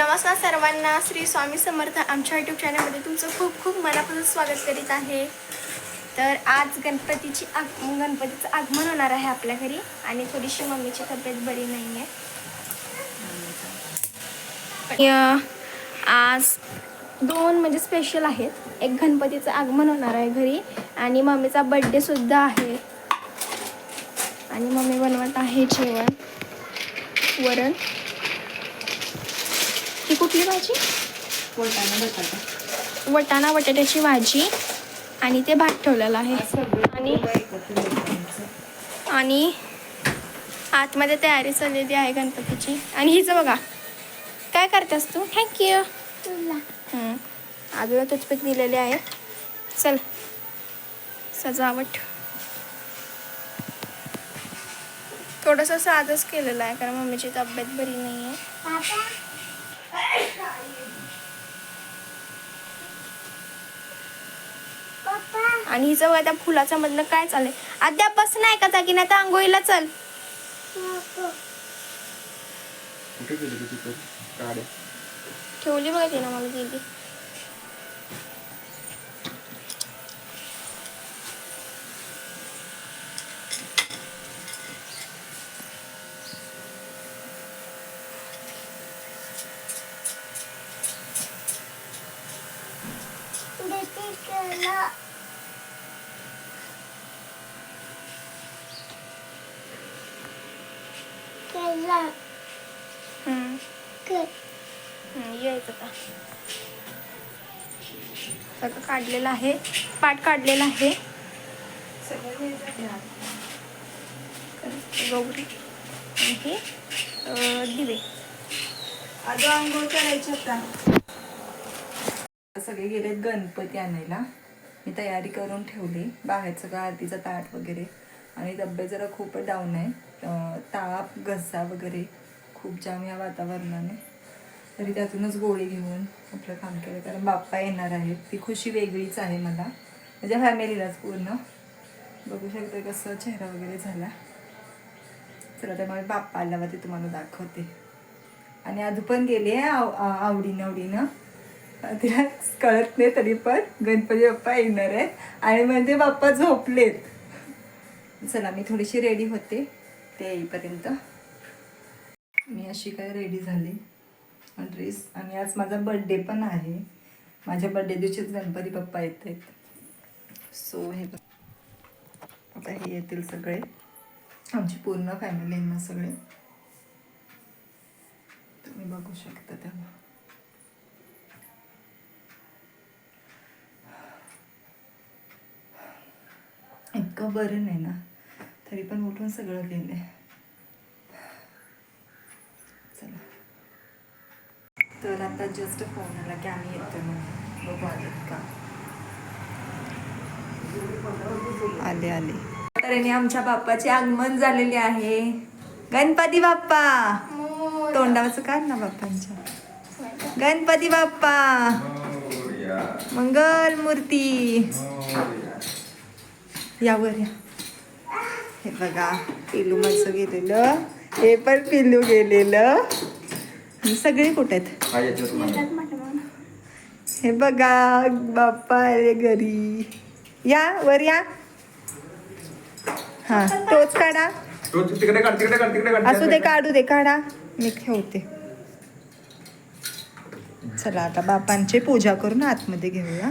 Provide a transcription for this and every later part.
नमस्कार सर्वांना श्री स्वामी समर्थ आमच्या यूट्यूब चॅनलमध्ये तुमचं खूप खूप मनापासून स्वागत करीत आहे. तर आज गणपतीची आग गणपतीचं आगमन होणार आहे आपल्या घरी आणि थोडीशी मम्मीची तब्येत बरी नाही आहे आज दोन म्हणजे स्पेशल आहेत. एक गणपतीचं आगमन होणार आहे घरी आणि मम्मीचा बड्डेसुद्धा आहे. आणि मम्मी बनवत आहे जेवण. वरण. ही कुठली भाजी? वटाणा बटाट्याची भाजी. आणि ते भात ठेवलेलं आहे. आणि आणि आतमध्ये तयारी चाललेली आहे गणपतीची. आणि हिचं बघा. काय करतेस तू? थँक्यू अजून टूथपिक दिलेले आहे. चल. सजावट. थोडंसं साधच केलेलं आहे कारण मम्मीची तब्येत बरी नाही आहे आणि हिचं बघा त्या फुलाच्या मधलं काय चाललंय? अद्याप बस नाही का जागी? नाही तर आंघोळीला चल. ठेवली बघा तिनं मला दिली हम्म. हम्म, यायचं का सगळं काढलेलं आहे. पाट काढलेला आहे. गौरी आणि दिवे. आज आंघोळ करायची आता. सगळे गेलेत गणपती आणायला. मी तयारी करून ठेवली. बाहेर सगळं आरतीचं ताट वगैरे. आणि तब्येत जरा खूप डाऊन आहे. ताप घसा वगैरे. खूप जाम या वातावरणाने. तरी त्यातूनच गोळी घेऊन आपलं काम केलं. कारण बाप्पा येणार आहेत. ती खुशी वेगळीच आहे मला. म्हणजे माझ्या फॅमिलीलाच पूर्ण. बघू शकते कसं चेहरा वगैरे झाला. चला त्यामुळे बाप्पा आल्यावर ते तुम्हाला दाखवते. आणि आधी पण गेले आव आवडीनं आवडीनं तिला कळत नाही तरी पण गणपती बाप्पा येणार आहेत. आणि म्हणजे बाप्पा झोपलेत. चला मी थोडीशी रेडी होते. ते येईपर्यंत. मी अशी काय रेडी झाली. ड्रेस आणि आज माझा बड्डे पण आहे. माझ्या बड्डे दिवशीच गणपती बाप्पा येत आहेत. सो हे आता हे येतील सगळे. आमची पूर्ण फॅमिली आहे ना सगळे. तुम्ही बघू शकता तेव्हा इतकं बरं नाही ना. तरी पण उठून सगळं गेले चला. तर आता जस्ट फोन आला की आम्ही येतोय म्हणून बघू आलेत का. आले आले. तर याने आमच्या बाप्पाचे आगमन झालेले आहे. गणपती बाप्पा! तोंडावरचं काढ ना बाप्पांच्या. गणपती बाप्पा! मंगल मूर्ती. यावर या. हे बघा पिलू माझं गेलेलं. हे पण पिलू गेलेलं. सगळी कुठे आहेत? हा. हे बघा बाप्पा आले घरी. या वर या. हा तोच काढा. तो तू तिकडे काढ तिकडे काढ तिकडे काढ. असू दे काढू दे काढा. मी ठेवते. चला आता बापांची पूजा करून आतमध्ये घेऊया.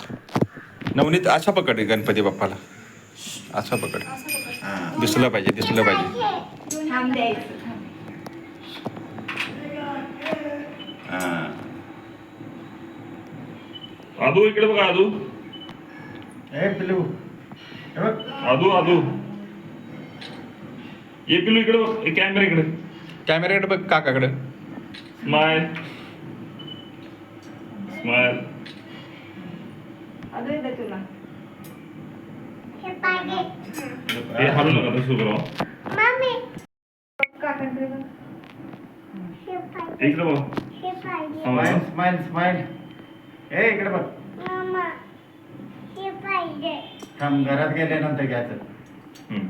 नवनीत असा पकड गणपती बाप्पाला. असा पकड. दिसलं पाहिजे दिसलं पाहिजे. हा. आदू इकडे बघा आदू. ए पिलू आदू आदू. ये पिलू इकडे बघ कॅमेरा इकडे. कॅमेऱ्याकडे बघ काकाकडे. स्माइल स्माइल अजून येते तुला. हे हलू नका तसं करा. काकांकडे बघ. इकडे बघ. स्माइल स्माइल स्माइल ए इकडे बघ. थांब घरात गेल्यानंतर घ्यायचं. हम्म.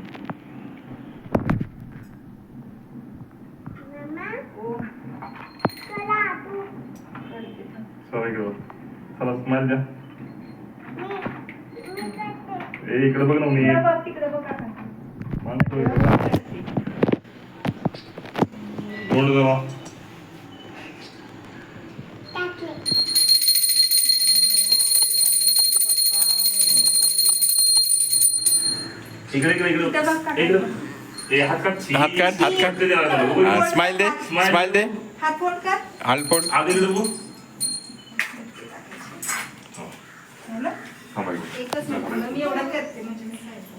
ओ, करते थांब. चला इकडे बघ चला स्माइल द्या. ए इकडे बघ ना मी इकडे. तोंड जमा. इकडे इकडे इकडे. इकडे. इकडे. ए हात काढ. हात काढ, हात. हा, स्माइल दे स्माइल. दे. हात फोन कर. हालपोट आग इकडे बघू झालं? थांबा इकडे. एकच मिनिट मी एवढं करते म्हणजे मी खायचं.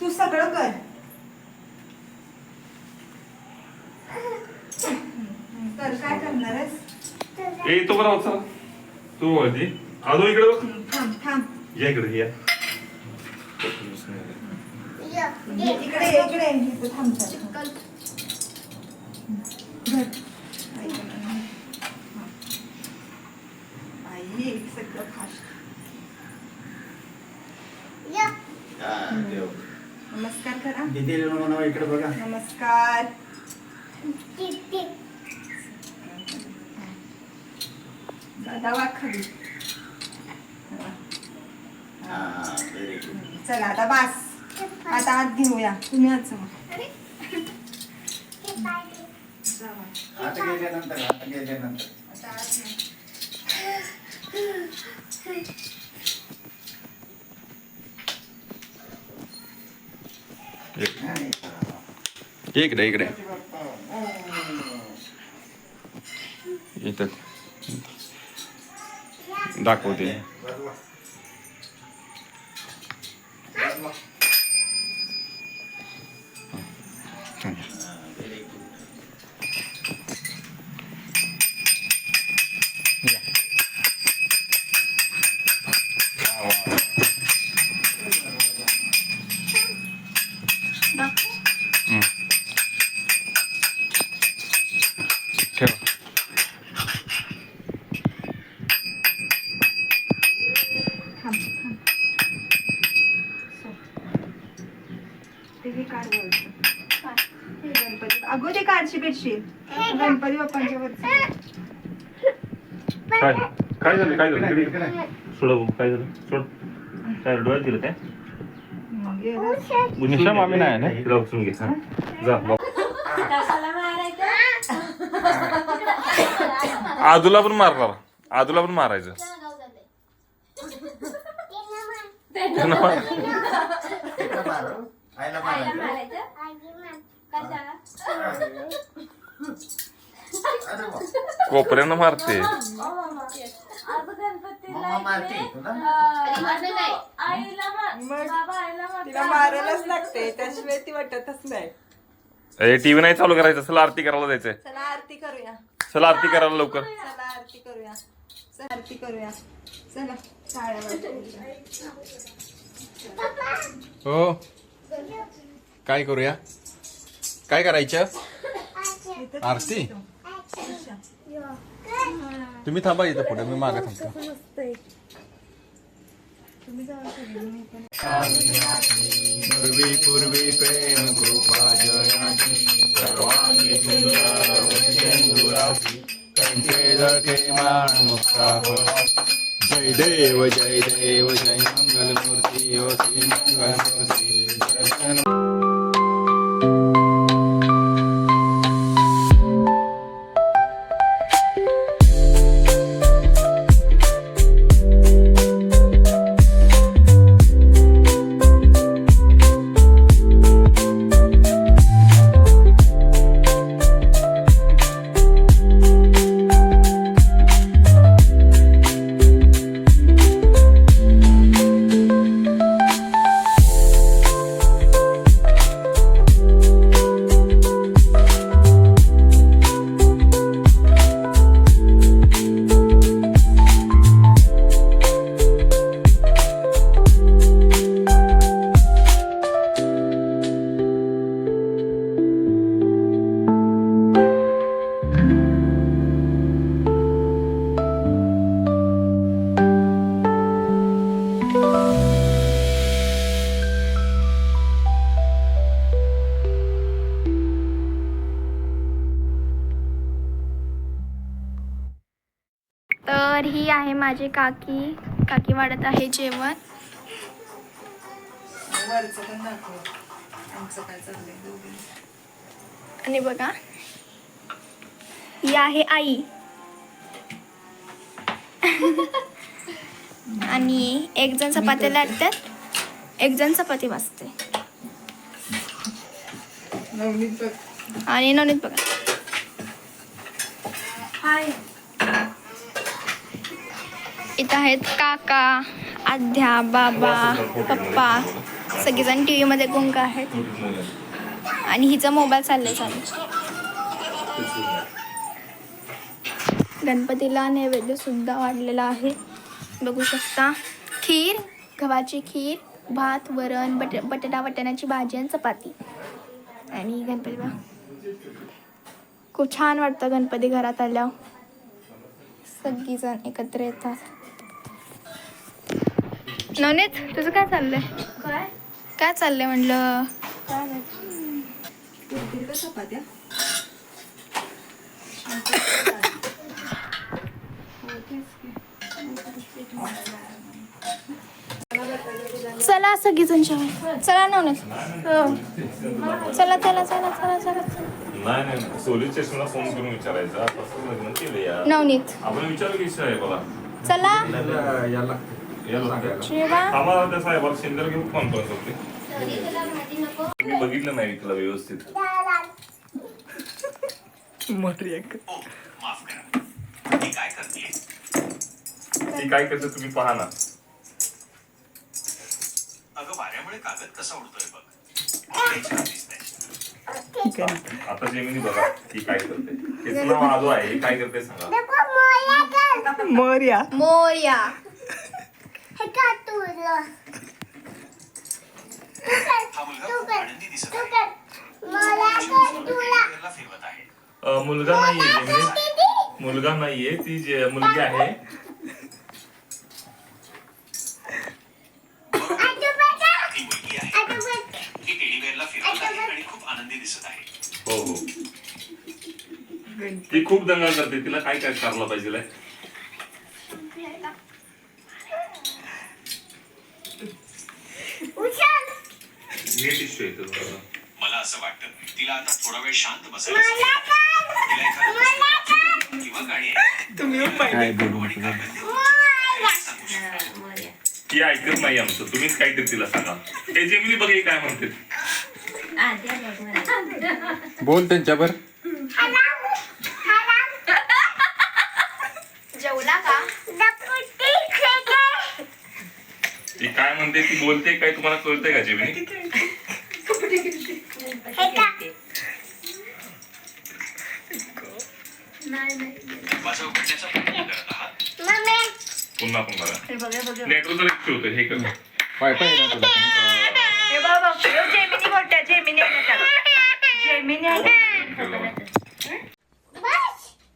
तू सगळं कर काय करणार आहेस? ए तो बरा चला तू वळती. आजो इकडे बघ. थांब थांब. या इकडे या. इकडे ये, इकडे ये. इथं थांब जरा. धर. आई सगळं फास्ट. नमस्कार करा. इकडे बघा नमस्कार. दादा वाघ खाली चला आता बास आता आत घेऊया तुम्ही. जावा. आता गेल्यानंतर आता गेल्यानंतर आता आत नाही. इकडे इकडे इथं दाखवते. बेडशीट. गणपती बाप्पांच्या वरचं. काय? काय झालं? काय झालं? इकडे. सोडा भाऊ, काय झालं? सोड. काय डोळ्यात दिलं काय? मग गेलं. निशा मामी नाही ना? तिला उचलून घे. हा. जा भाऊ. आजूला पण मारणार. आजूला पण मारायचं. त्यांना मार. इकडे मार. आईला मारायचं. अरे वा. कोपऱ्यानं मारते. मम्मा मारते तुला तिला मारायलाच लागते त्याशिवाय ती वाटतच नाही. ए टीव्ही नाही चालू करायचं चला आरती करायला जायचंय. चला आरती करूया. चला आरती करायला लवकर. चला आरती करूया. चला आरती करूया. चला टाळ्या वाजवूया. हो. काय करूया? काय करायचं? आरती? तुम्ही थांबा इथं पुढे मी मागे थांबतो. पूर्वी पूर्वी प्रेम कृपा जयाची सर्वांगी सुंदर मुक्ता जय देव जय देव जय मंगल मूर्ती ओ काकी काकी वाढत आहे जेवण. आणि बघा ही आहे आई. आणि एक जण चपात्या लाटतात एक जण चपाती बघ. आणि नवनीत बघा. हाय. इथं आहेत काका आध्या बाबा पप्पा. सगळेजण टी व्हीमध्ये गुंग आहेत. आणि हिचा मोबाईल चाललाय चालू. गणपतीला नैवेद्य सुद्धा वाढलेला आहे. बघू शकता. खीर गव्हाची खीर भात वरण बट बटाटा वटाण्याची भाजी आणि चपाती. आणि गणपती बा खूप छान वाटतं गणपती घरात आल्यावर. सगळीजण एकत्र येतात. नवनीत तुझं काय चाललंय? काय? काय चाललंय म्हणलं? काय नाही. करतील का चपात्या? चला सगळीजण जेवण चला नवनीत. हो. चला चला चला चला चला नाही नाही सोली स्टेशनला फोन करून विचारायचं. नवनीत. आपण विचारू की मला चला. आम्हाला त्या साहेबाला घेऊन कॉन्फरन्स होते. मी बघितलं नाही तिला व्यवस्थित? ती काय करते तुम्ही पहा ना. अगं वाऱ्यामुळे कागद कसा उडतोय बघ. आता जेमिनी बघा ती काय करते. तिचं नाव आलो आहे ही काय करते सांगा. मोर्या. मोर्या. मुलगा नाहीये मुलगा नाहीये ती जे मुलगी आहे. हो हो. ती खूप दंगा करते. तिला काय काय करायला पाहिजे? नीट इश्यू येतो थोडासा. मला असं वाटतं तिला आता थोडा वेळ शांत बसायला सांगावं. तिला एखादं पुस्तक किंवा गाणी ऐकायला काय बोलू आणि म्हटलं कागद देऊन सांगू शकता. ती ऐकत नाही आमचं. तुम्हीच काहीतरी तिला सांगा. हे जेमिनी बघ हे काय म्हणते? बोल त्यांच्यावर जेवला का ती काय म्हणते ती बोलते काय तुम्हाला कळतंय का जेमिनी पुन्हा पुन्हा. नेटवर्क जर होतं हे कर वायफाय आहे ना तुला?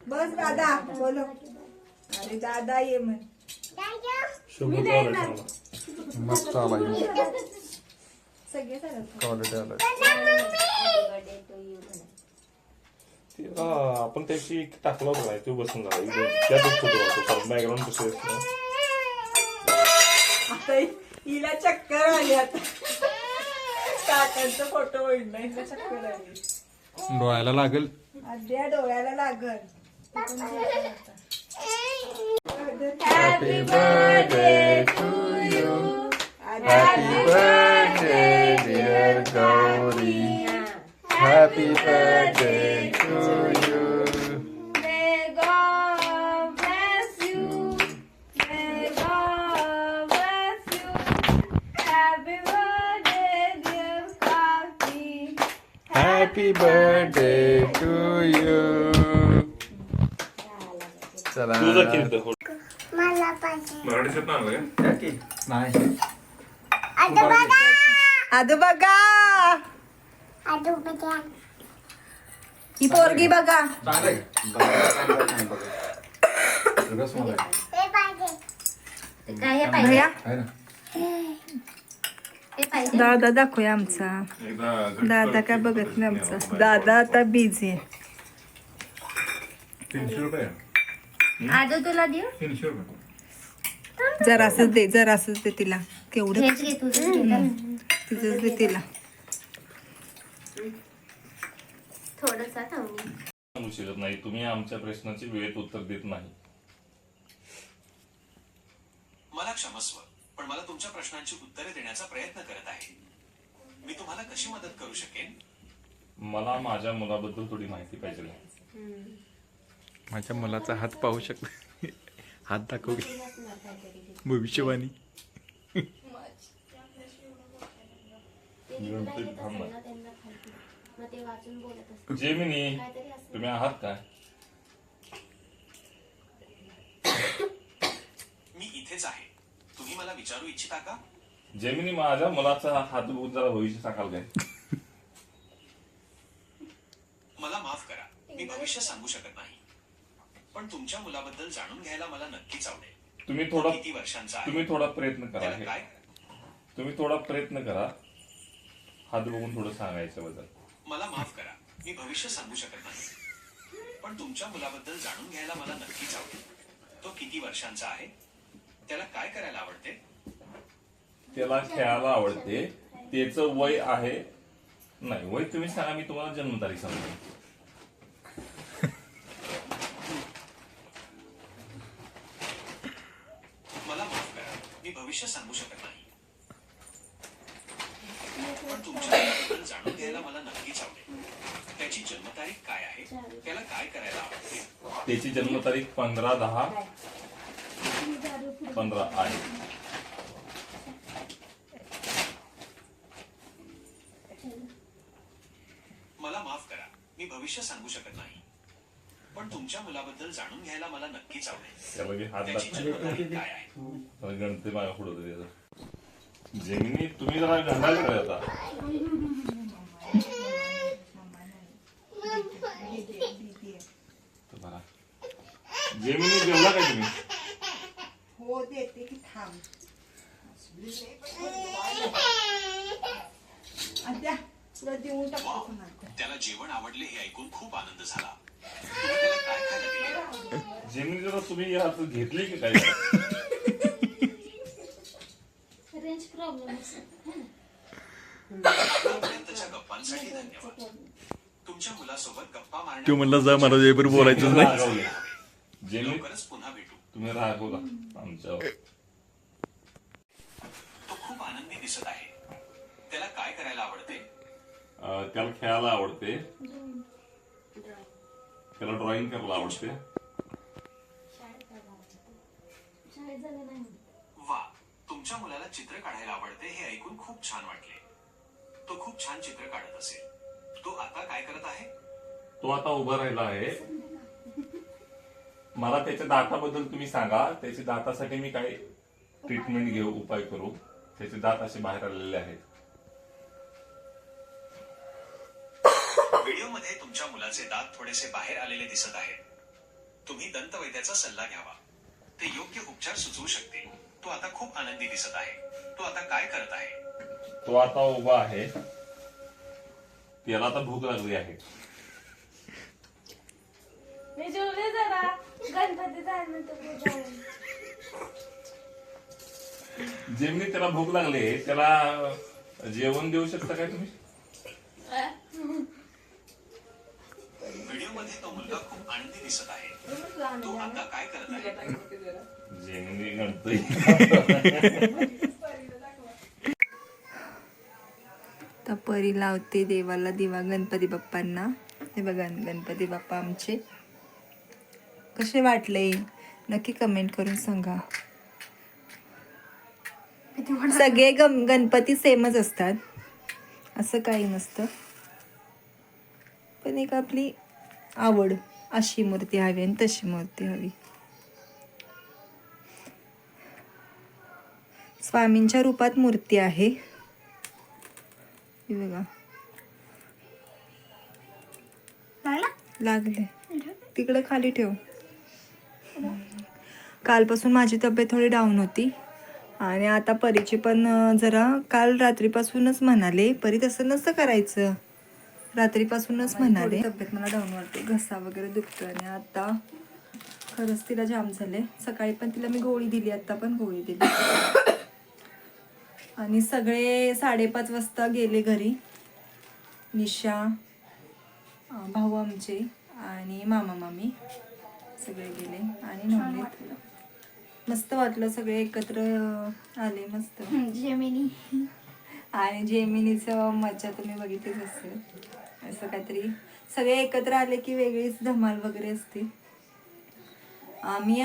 बस दादा बोलो. अरे दादा ये म्हण. मस्त आला क्वालिटी आपण त्याची टाकला होता तो बसून झाला. फोटो बॅकग्राऊंड कसं आता हिला चक्कर आली आता. काकांचा फोटो हिला चक्कर आली. डोळ्याला लागेल. अद्या डोळ्याला लागल. Happy birthday Happy birthday dear Gauri happy birthday to you May God bless you. May God bless you. Happy birthday, dear Kaki. Happy birthday to you चला तुझा कीर्त मराठी शब्द आणलं का नाही आदू बघा ही पोरगी बघा भैया दादा दाखवूया आमचा दादा काय बघत नाही आमचा दादा आता बिझी आहे आजो तुला देऊ तीनशे रुपये जरा असंच दे जरा असंच दे तिला केवढं. तिचंच दे तिला. सांगू शकत नाही. तुम्ही आमच्या प्रश्नाची वेळेत उत्तर देत नाही. मला क्षमस्व पण मला तुमच्या प्रश्नांची उत्तरे देण्याचा प्रयत्न करत आहे. मी तुम्हाला कशी मदत करू शकेन? मला माझ्या मुलाबद्दल थोडी माहिती पाहिजे. माझ्या मुलाचा हात पाहू शकतो हात दाखव. भविष्यवाणी. गणपती थांबा मग ते वाचून बोलत असते जेमिनी तुम्ही आहात काय मी इथेच आहे. तुम्ही मला विचारू इच्छिता का? जेमिनी माझ्या मुलाचा हात बघून जरा भविष्य सांगाल काय? मला माफ करा. मी भविष्य सांगू शकत नाही. पण तुमच्या मुलाबद्दल जाणून घ्यायला मला नक्कीच आवडेल. तुम्ही थोडा किती वर्षांचा आहे? तुम्ही थोडा प्रयत्न करा त्याला हे. काय? तुम्ही थोडा प्रयत्न करा. हात बघून थोडं सांगायचं बद्दल मला माफ करा. मी भविष्य सांगू शकत नाही. पण तुमच्या मुलाबद्दल जाणून घ्यायला मला नक्कीच आवडेल. तो किती वर्षांचा आहे? त्याला काय करायला आवडते? त्याला खेळायला आवडते. त्याचं वय आहे. नाही वय तुम्ही सांगा मी तुम्हाला जन्मतारीख सांगतो. मला माफ करा. मी भविष्य सांगू शकत नाही पण तुमच्या घ्यायला मला नक्कीच आवडेल. त्याची जन्मतारीख काय आहे? त्याला काय करायला आवडते त्याची जन्मतारीख पंधरा दहा पंधरा आहे. मला माफ करा मी भविष्य सांगू शकत नाही. पण तुमच्या मुलाबद्दल जाणून घ्यायला मला नक्कीच आवडेल. त्याची. जन्मतारीख काय आहे? मला गणपती माझ्या पुढे जेमिनी तुम्ही जरा कडे आता तर बघा. जेमिनी जेवला काय तुम्ही? हो देते की थांब. आद्या तुला देऊन टाकतो त्याला जेवण आवडले हे ऐकून खूप आनंद झाला. तुम्ही त्याला काय खायला दिले जेमिनी जरा तुम्ही या घेतली की काय? रेंज प्रॉब्लेम आतापर्यंतच्या गप्पांसाठी धन्यवाद. तुमच्या मुलासोबत गप्पा तू मारण्या म्हणला जा मला जयपूर बोलायचं नाही. रागवले जेमिनी लवकरच पुन्हा भेटू. तुम्ही रागवला आमच्यावर. तो खूप आनंदी दिसत आहे. त्याला काय करायला आवडते? अं, त्याला खेळायला आवडते. त्याला ड्रॉइंग करायला आवडते. वा तुमच्या मुलाला चित्र काढायला आवडते हे ऐकून खूप छान वाटले. तो खूप छान चित्र काढत असेल. तो आता काय करत आहे? तो आता उभा राहिला आहे. मला त्याच्या दाताबद्दल तुम्ही सांगा. त्याच्या दातासाठी मी काय ट्रीटमेंट घेऊ उपाय करू. त्याचे दात असे बाहेर आलेले आहेत. व्हिडिओमध्ये तुमच्या मुलाचे दात थोडेसे बाहेर आलेले दिसत आहेत. तुम्ही दंतवैद्याचा सल्ला घ्यावा. ते योग्य उपचार सुचवू शकतील. तो आता खूप आनंदी दिसत आहे. तो आता काय करत आहे? तो आता उभा आहे. त्याला आता भूक लागली आहे. मी जेवले जरा. गणपती जेमनी त्याला भूक लागली त्याला जेवण देऊ शकता काय तुम्ही? व्हिडिओमध्ये तो मुलगा खूप आनंदी दिसत आहे. तो आता काय करत आहे? जेमनी गणपती तर परी लावते देवाला दिवा गणपती बाप्पांना. हे बघा गणपती बाप्पा आमचे. कसे वाटले? नक्की कमेंट करून सांगा. सगळे गम गणपती सेमच असतात. असं काही नसतं. पण एक आपली आवड अशी मूर्ती हवी आणि तशी मूर्ती हवी. स्वामींच्या रूपात मूर्ती आहे. बघा. लागले. तिकडे खाली ठेव. कालपासून माझी तब्येत थोडी डाऊन होती. आणि आता परीची पण जरा काल रात्रीपासूनच म्हणाले परी तसं नसतं करायचं. रात्रीपासूनच म्हणाले. तब्येत मला डाऊन वाटते. घसा वगैरे दुखतो आणि आता खरंच तिला जाम झाले. सकाळी पण तिला मी गोळी दिली आता पण गोळी दिली. आणि सगळे साडेपाच वाजता गेले घरी. निशा भाऊ आमचे आणि मामा मामी. सगळे गेले आणि नवनीत मस्त वाटलं सगळे एकत्र आले मस्त. जेमिनी. आणि जेमिनीचं मज्जा तुम्ही बघितलीच असेल. असं काहीतरी. सगळे एकत्र आले की वेगळीच धमाल वगैरे असते. आम्ही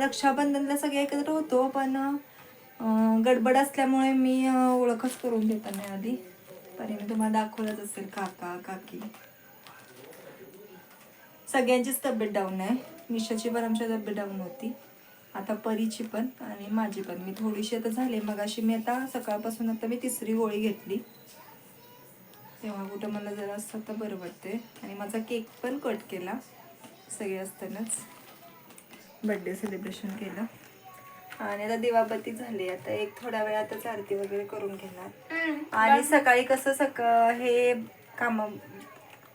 रक्षाबंधनला सगळे एकत्र होतो पण गडबड असल्यामुळे मी ओळखच करून देत नाही आधी. पण मी तुम्हाला दाखवलंच असेल काका काकी. सगळ्यांचीच तब्येत डाऊन आहे. मिशाची पण आमच्या तब्येत डाऊन होती. आता परीची पण आणि माझी पण. मी थोडीशी आता झाले. मग अशी मी आता सकाळपासून आता मी तिसरी गोळी घेतली. तेव्हा कुठं मला जरा असं आता बरं वाटते आणि माझा केक पण कट केला. सगळे असतानाच बड्डे सेलिब्रेशन केलं. आणि आता दिवाबत्ती झाली. आता एक थोड्या वेळातच आरती वगैरे करून घेणार. आणि सकाळी कसं सका हे काम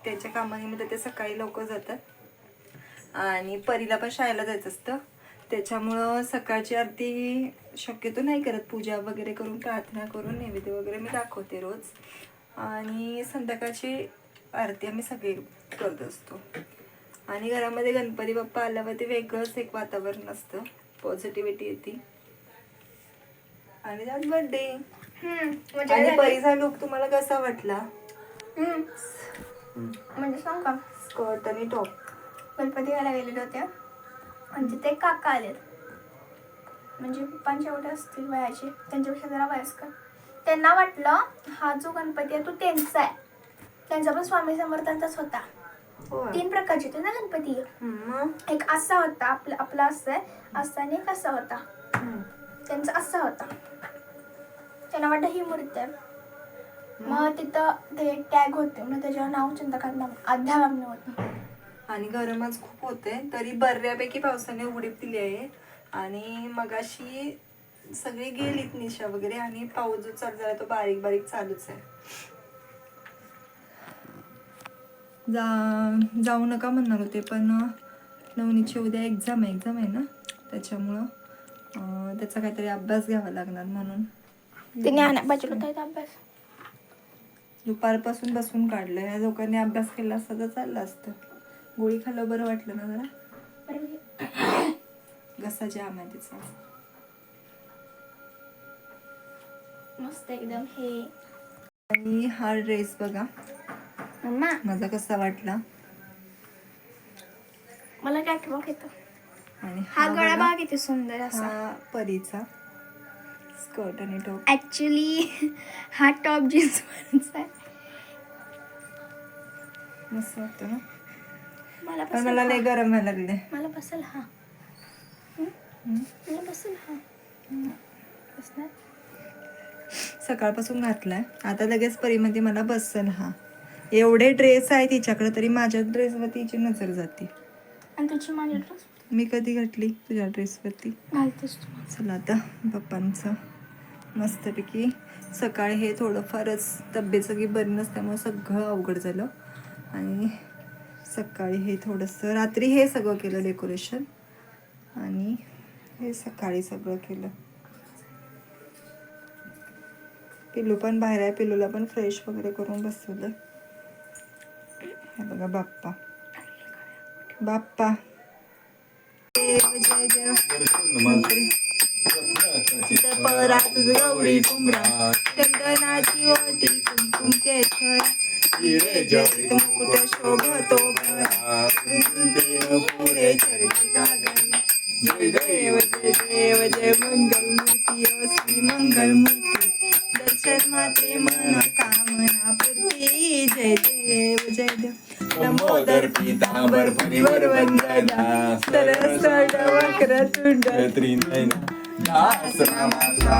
त्याच्या कामानिमित्त ते सकाळी लवकर जातात. आणि परीला पण शाळेला जायचं असतं. त्याच्यामुळं सकाळची आरती शक्यतो नाही करत. पूजा वगैरे करून प्रार्थना करून नैवेद्य वगैरे मी दाखवते रोज. आणि संध्याकाळची आरती आम्ही सगळे करत असतो. आणि घरामध्ये गणपती बाप्पा आल्यावरती वेगळंच एक वातावरण असतं. पॉझिटिव्हिटी येते. आणि बर्थडे परीचा लुक तुम्हाला कसा वाटला? म्हणजे सांग का? स्कर्ट आणि टॉप. गणपती घायला गेलेले होते. आणि तिथे काका आलेत. म्हणजे पप्पांच्या एवढे असतील वयाचे त्यांच्यापेक्षा जरा वयस्कर. त्यांना वाटलं हा जो गणपती आहे तो त्यांचा आहे. त्यांचा पण स्वामी समर्थांचाच होता. तीन प्रकारचे होते ना गणपती. एक असा होता आपला आपला असा आहे असा आणि एक असा होता. त्यांचा असा होता. त्यांना वाटतं ही मूर्ती आहे. मग तिथं ते टॅग होते. मग त्याच्यावर नाव चंद्रकांत नाम अध्यात्म होतं. आणि गरम आज खूप होते. तरी बऱ्यापैकी पावसाने उघडीप दिली आहे. आणि मगाशी सगळी गेलीत निशा वगैरे आणि पाऊस जो चालू झाला तो बारीक बारीक चालूच आहे. जा जाऊ नका म्हणणार होते पण नवनीची उद्या एक्झाम आहे एक्झाम आहे ना? त्याच्यामुळं त्याचा काहीतरी अभ्यास घ्यावा लागणार म्हणून. ते ज्ञाना होता अभ्यास. दुपारपासून बसून काढलं. ह्या लोकांनी अभ्यास केला असता तर चाललं असतं. गोळी खाल्लं बरं वाटलं ना जरा? घसा जाम आहे तिचा. मस्त एकदम हे. आणि हा ड्रेस बघा. मम्मा. माझा कसा वाटला? मला काय येतो? आणि हा गळा बघा, बघा किती सुंदर असा. परीचा. स्कर्ट आणि टॉप. ऍक्च्युली हा टॉप जीन्स आहे. मस्त वाटतं ना? मला पण मला लय. गरम व्हायला लागले मला बसेल हा? मला बसेल हा. बसणार सकाळपासून घातलाय. आता लगेच परीमध्ये मला बसल हा. एवढे ड्रेस आहे तिच्याकडे तरी माझ्या ड्रेसवर तिची नजर जाते. आणि तुझी माझी ड्रेस मी कधी घातली? तुझ्या ड्रेसवरती घालतेस तू. चला आता पप्पांचं. मस्तपैकी सकाळी हे थोडंफारच तब्येत की बरी नसल्यामुळे सगळं अवघड झालं. आणि सकाळी हे थोडंसं रात्री हे सगळं केलं डेकोरेशन. आणि हे सकाळी सगळं केलं. पिल्लू पण बाहेर आहे पिल्लूला पण फ्रेश वगैरे करून बसवलं. हे बघा बाप्पा. बाप्पा. जय जय. परात गौरी कुंभरा चंदनाची ओटी कुंकुम केशर. मुकुट शोभतो पुरे चरणी गागल. जय देव जय देव जय मंगल मूर्ती श्री मंगल मूर्ती. दर्शन मात्रे मन कामना पूर्ती. जय देव जय देव. लंबोदर पीतांबर परिवर वंदना सरसड वक्रतुंड त्रिनयना Nice. semasa